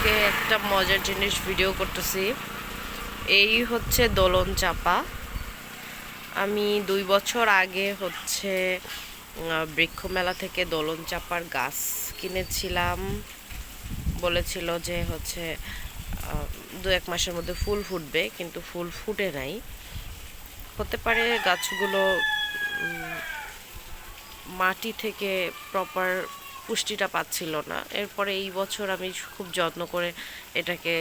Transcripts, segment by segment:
আজকে একটা মজার জিনিস ভিডিও করতেছি। এই হচ্ছে দোলন চাপা। আমি দুই বছর আগে হচ্ছে বৃক্ষ মেলা থেকে দোলন চাপার গাছ কিনেছিলাম। বলেছিল যে হচ্ছে দু এক মাসের মধ্যে ফুল ফুটবে, কিন্তু ফুল ফুটে নাই। হতে পারে গাছগুলো মাটি থেকে প্রপার পুষ্টিটা পাচ্ছিল না। এরপরে এই বছর আমি খুব যত্ন করে এটাকে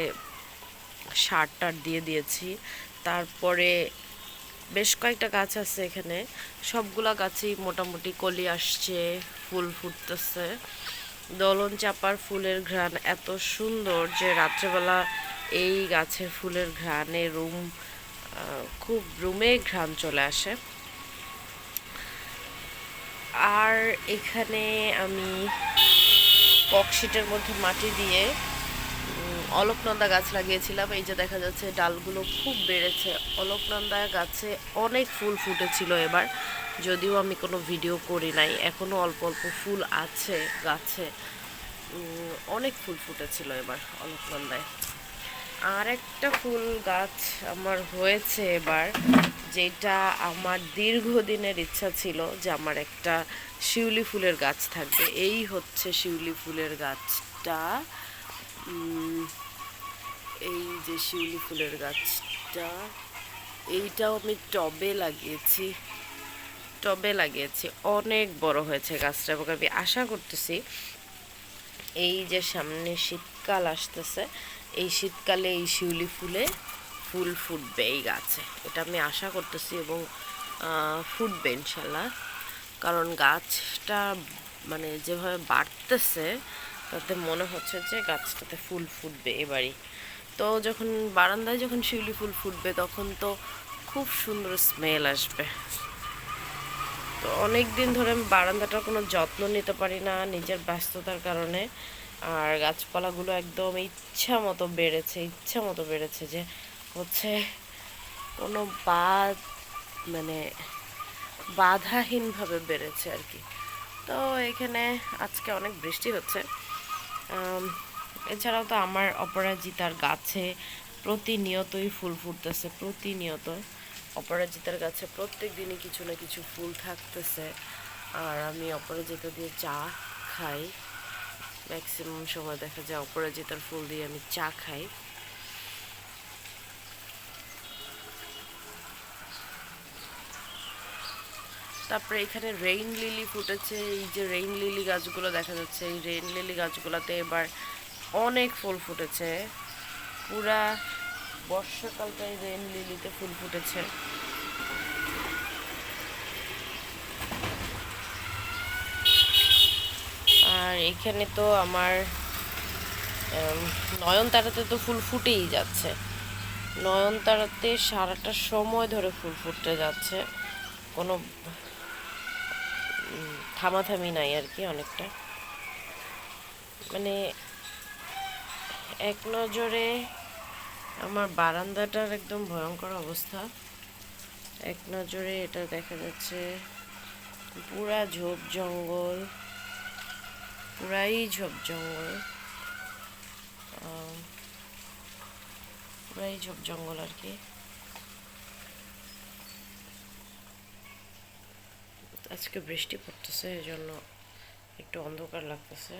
সার টার দিয়ে দিয়েছি। তারপরে বেশ কয়েকটা গাছ আছে এখানে। সবগুলা গাছেই মোটামুটি কলি আসছে, ফুল ফুটতেছে। দলন চাপার ফুলের ঘ্রাণ এত সুন্দর যে রাত্রেবেলা এই গাছের ফুলের ঘ্রাণে রুম খুব রুমে ঘ্রাণ চলে আসে। আর এখানে আমি ককশিটের মধ্যে মাটি দিয়ে অলকনন্দা গাছ লাগিয়েছিলাম। এই যে দেখা যাচ্ছে ডালগুলো খুব বেড়েছে। অলকনন্দা গাছে অনেক ফুল ফুটেছিল এবার। যদিও আমি কোনো ভিডিও করি নাই এখনও অল্প অল্প ফুল আছে গাছে। অনেক ফুল ফুটেছিল এবার অলকনন্দায়। আর একটা ফুল গাছ আমার হয়েছে এবার, যেটা আমার দীর্ঘদিনের ইচ্ছা ছিল যে আমার একটা শিউলি ফুলের গাছ থাকবে। এই হচ্ছে শিউলি ফুলের গাছটা। এই যে শিউলি ফুলের গাছটা, এইটাও আমি টবে লাগিয়েছি। টবে লাগিয়েছি। অনেক বড় হয়েছে গাছটা এবং আমি আশা করতেছি এই যে সামনে শীতকাল আসতেছে, এই শীতকালে এই শিউলি ফুলে ফুল ফুটবে এই গাছে। এটা আমি আশা করতেছি এবং ফুটবে ইনশাল্লাহ। কারণ গাছটা মানে যেভাবে বাড়তেছে, তাতে মনে হচ্ছে যে গাছটাতে ফুল ফুটবে এবারই। তো যখন বারান্দায় যখন শিউলি ফুল ফুটবে, তখন তো খুব সুন্দর স্মেল আসবে। তো অনেক দিন ধরে আমি বারান্দাটার কোনো যত্ন নিতে পারি না, নিজের ব্যস্ততার কারণে। আর গাছপালাগুলো একদম ইচ্ছা মতো বেড়েছে, ইচ্ছা মতো বেড়েছে যে হচ্ছে কোনো বাদ মানে বাধাহীনভাবে বেড়েছে আর কি। তো এখানে আজকে অনেক বৃষ্টি হচ্ছে। এছাড়াও তো আমার অপরাজিতার গাছে প্রতিনিয়তই ফুল ফুটতেছে প্রতিনিয়ত অপরাজিতার গাছে প্রত্যেক দিনই কিছু না কিছু ফুল থাকতেছে। আর আমি অপরাজিতা দিয়ে চা খাই। ম্যাক্সিমাম সময় দেখা যায় অপরাজিতার ফুল দিয়ে আমি চা খাই। তারপরে এখানে রেইন লিলি ফুটেছে। এই যে রেইন লিলি গাছগুলো দেখা যাচ্ছে, এই রেইন লিলি গাছগুলোতে এবার অনেক ফুল ফুটেছে। পুরা বর্ষাকালটাই রেন লিলিতে ফুল ফুটেছে। আর এখানে তো আমার নয়নতারাতে তো ফুল ফুটেই যাচ্ছে। নয়নতারাতে সারাটা সময় ধরে ফুল ফুটতে যাচ্ছে। কোনো থামাথামি নাই আর কি অনেকটা। মানে এক নজরে আমার বারান্দাটার একদম ভয়ঙ্কর অবস্থা। এক নজরে এটা দেখা যাচ্ছে পুরা ঝোপ জঙ্গল, পুরাই ঝোপ জঙ্গল। পুরাই ঝোপ জঙ্গল আর কি। আজকে বৃষ্টি পড়তেছে এই জন্য একটু অন্ধকার লাগতেছে।